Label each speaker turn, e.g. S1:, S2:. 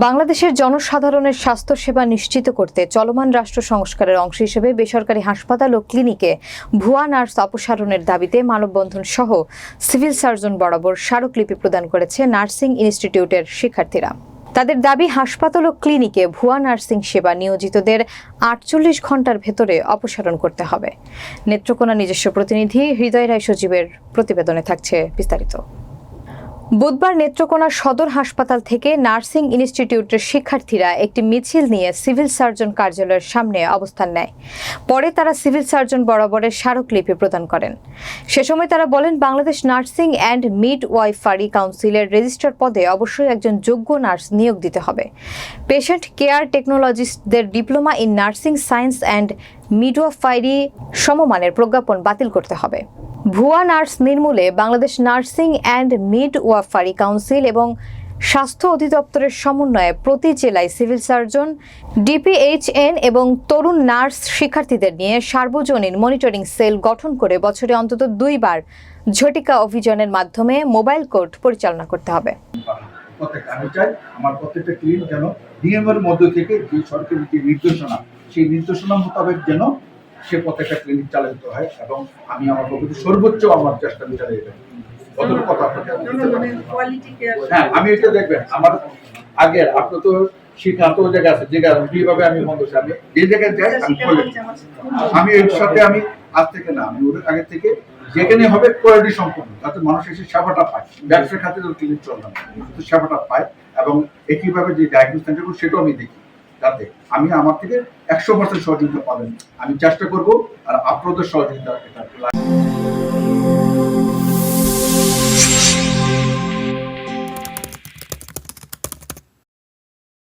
S1: বাংলাদেশের জনসাধারণের স্বাস্থ্যসেবা নিশ্চিত করতে চলমান রাষ্ট্র সংস্কারের অংশ হিসেবে বেসরকারি হাসপাতাল ও ক্লিনিকে ভুয়া নার্স অপসারণের দাবিতে মানববন্ধন সহ সিভিল সার্জন বরাবর স্মারকলিপি প্রদান করেছে নার্সিং ইনস্টিটিউটের শিক্ষার্থীরা। তাদের দাবি, হাসপাতাল ও ক্লিনিকে ভুয়া নার্সিং সেবা নিয়োজিতদের আটচল্লিশ ঘণ্টার ভেতরে অপসারণ করতে হবে। নেত্রকোনা নিজস্ব প্রতিনিধি হৃদয় রায় সচিবের প্রতিবেদনে থাকছে বিস্তারিত। বুধবার নেত্রকোনা সদর হাসপাতাল থেকে নার্সিং ইনস্টিটিউটের শিক্ষার্থীরা একটি মিছিল নিয়ে সিভিল সার্জন কার্যালয়ের সামনে অবস্থান নেয়। পরে তারা সিভিল সার্জন বরাবরের স্মারকলিপি প্রদান করেন। সে সময় তারা বলেন, Bangladesh nursing and midwifery কাউন্সিলের রেজিস্ট্রার পদে অবশ্যই একজন যোগ্য নার্স নিয়োগ দিতে হবে। Patient care টেকনোলজিস্টদের diploma in nursing science and midwifery সমমানের প্রজ্ঞাপন বাতিল করতে হবে। ভুয়া nurse নির্মূলে Bangladesh nursing and midwifery council এবং স্বাস্থ্য অধিদপ্তরের সমন্বয়ে প্রতি জেলায় সিভিল সার্জন, ডিপিএইচএন এবং তরুণ নার্স শিক্ষার্থীদের নিয়ে সার্বজনীন মনিটরিং সেল গঠন করে বছরে অন্তত দুইবার ঝটিকা অভিযানের মাধ্যমে মোবাইল কোর্ট পরিচালনা করতে হবে।
S2: আমি চাই আমার প্রত্যেকটা যেন নিয়মের থেকে যে সরকারি যে নির্দেশনা, সেই নির্দেশনা মোতাবেক যেন সে প্রত্যেকটা ক্লিনিক চালিত হয় এবং আমি আমার পক্ষ সর্বোচ্চ আমার চেষ্টা আমি চালিয়ে কতটুকু কথা
S3: কেয়ার
S2: হ্যাঁ আমি এটা দেখবেন আমার আগের তো জায়গা আছে যে যেভাবে আমি মন্দ আমি যে জায়গায় যাই আমি বলে। আমি এর সাথে আমি আজ থেকে না আমি ওদের আগে থেকে যেখানে হবে কোয়ালিটি সম্পূর্ণ যাতে মানুষ এসে সেবাটা পায়। ব্যবসার খাতে তো ক্লিনিক চলবে না তো সেবাটা পায় এবং একইভাবে যে ডায়াগনোস সেটাও আমি দেখি। যাতে আমি আমার থেকে একশো পার্সেন্ট সহযোগিতা পাবেন। আমি চেষ্টা করব আর আপনাদের সহযোগিতা এটা